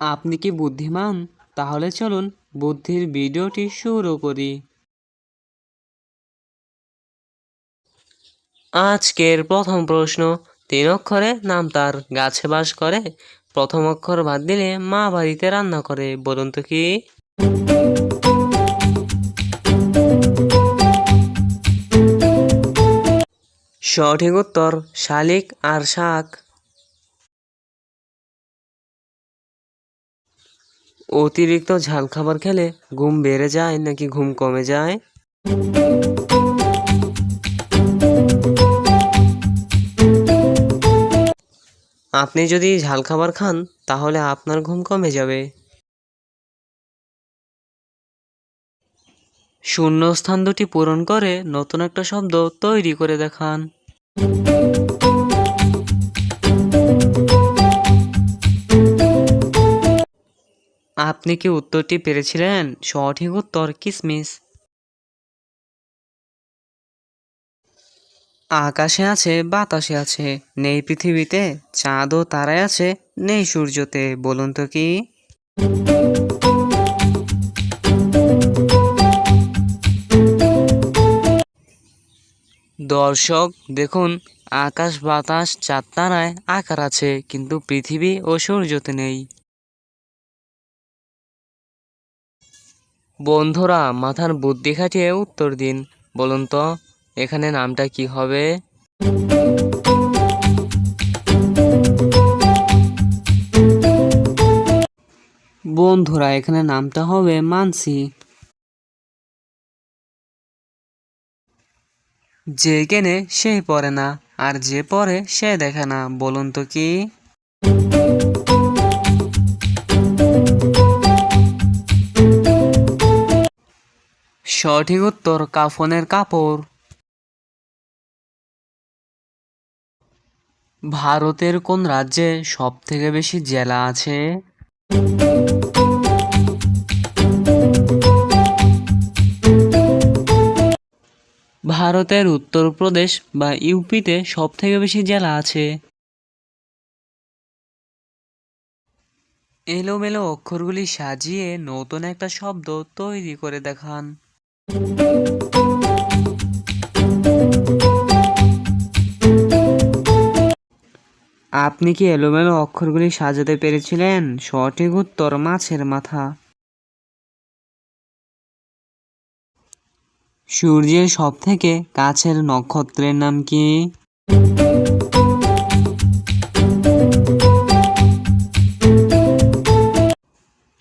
আপনি কি বুদ্ধিমান? তাহলে চলুন বুদ্ধির ভিডিওটি শুরু করি। আজকের প্রথম প্রশ্ন, তিন অক্ষরে নাম তার গাছে বাস করে, প্রথম অক্ষর বাদ দিলে মা বাড়িতে রান্না করে, বলুন তো কি? সঠিক উত্তর, শালিক আর শাক। অতিরিক্ত ঝাল খাবার খেলে ঘুম বেড়ে যায় নাকি ঘুম কমে যায়? আপনি যদি ঝাল খাবার খান, তাহলে আপনার ঘুম কমে যাবে। শূন্যস্থান দুটি পূরণ করে নতুন একটা শব্দ তৈরি করে দেখান। আপনি কি উত্তরটি পেরেছিলেন? সঠিক উত্তর কিসমিস। আকাশে আছে, বাতাসে আছে, নেই পৃথিবীতে, চাঁদ ও তারায় আছে, নেই সূর্যতে, বলুন তো কি? দর্শক, দেখুন, আকাশ, বাতাস, চাঁদ, তারায়, আকার আছে, কিন্তু পৃথিবী ও সূর্যতে নেই। বন্ধুরা, মাথার বুদ্ধি খাটিয়ে উত্তর দিন। বলুন তো, এখানে নামটা কি হবে? বন্ধুরা, এখানে নামটা হবে মানসি। যে কেনে সে পরে না, আর যে পড়ে সে দেখে না, বলুন তো কি? সঠিক উত্তর কাফনের কাপড়। ভারতের কোন রাজ্যে সব থেকে বেশি জেলা আছে? ভারতের উত্তরপ্রদেশ বা ইউপিতে সব থেকে বেশি জেলা আছে? এলোমেলো অক্ষরগুলি সাজিয়ে নতুন একটা শব্দ তৈরি করে দেখান। আপনি কি এলোমেলো অক্ষরগুলি সাজাতে পেরেছিলেন? সঠিক উত্তর মাছের মাথা। সূর্যের সব থেকে কাছের নক্ষত্রের নাম কি?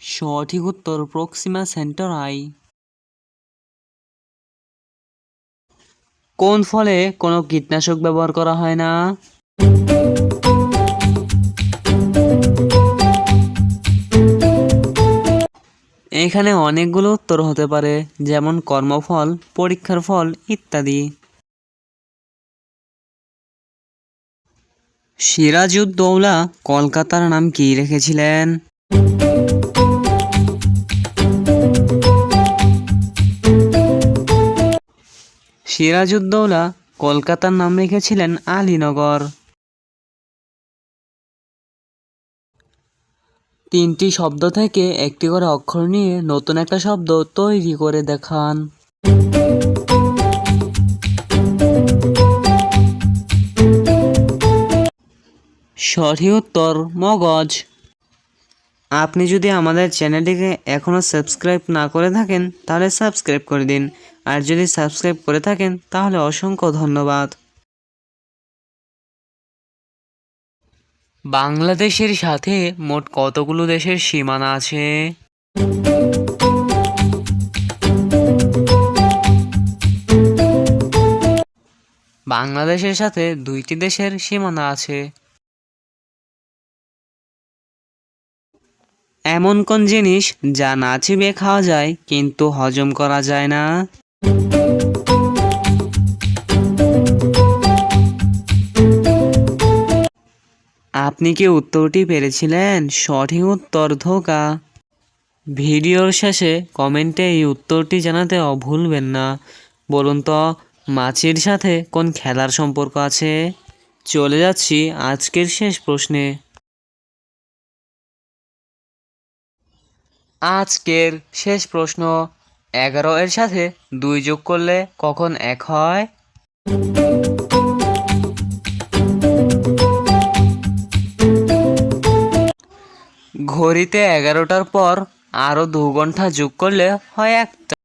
সঠিক উত্তর প্রক্সিমা সেন্টারাই। কোন ফলে কোনো কীটনাশক ব্যবহার করা হয় না? এখানে অনেকগুলো উত্তর হতে পারে, যেমন কর্মফল, পরীক্ষার ফল ইত্যাদি। সিরাজউদ্দৌলা কলকাতার নাম কি রেখেছিলেন? সিরাজউদ্দৌলা কলকাতার নাম রেখেছিলেন আলীনগর। তিনটি শব্দ থেকে একটি করে অক্ষর নিয়ে নতুন একটা শব্দ তৈরি করে দেখান। সঠিক উত্তর, মগজ। আপনি যদি আমাদের চ্যানেলটিকে এখনও সাবস্ক্রাইব না করে থাকেন, তাহলে সাবস্ক্রাইব করে দিন। আর যদি সাবস্ক্রাইব করে থাকেন তাহলে অসংখ্য ধন্যবাদ। বাংলাদেশের সাথে মোট কতগুলো দেশের সীমানা আছে? বাংলাদেশের সাথে দুইটি দেশের সীমানা আছে। এমন কোন জিনিস যা না চিবিয়ে খাওয়া যায় কিন্তু হজম করা যায় না? আপনি কি উত্তরটি পেরেছিলেন? সঠিক উত্তর ধোকা। ভিডিওর শেষে কমেন্টে এই উত্তরটি জানাতে ভুলবেন না। বলুন তো, মাছির সাথে কোন খেলার সম্পর্ক আছে? চলে যাচ্ছি আজকের শেষ প্রশ্নে। আজকের শেষ প্রশ্ন। এগারো এর সাথে দুই যোগ করলে কখন এক হয়? ঘড়িতে এগারোটার পর আরও দু ঘণ্টা যোগ করলে হয় একটা।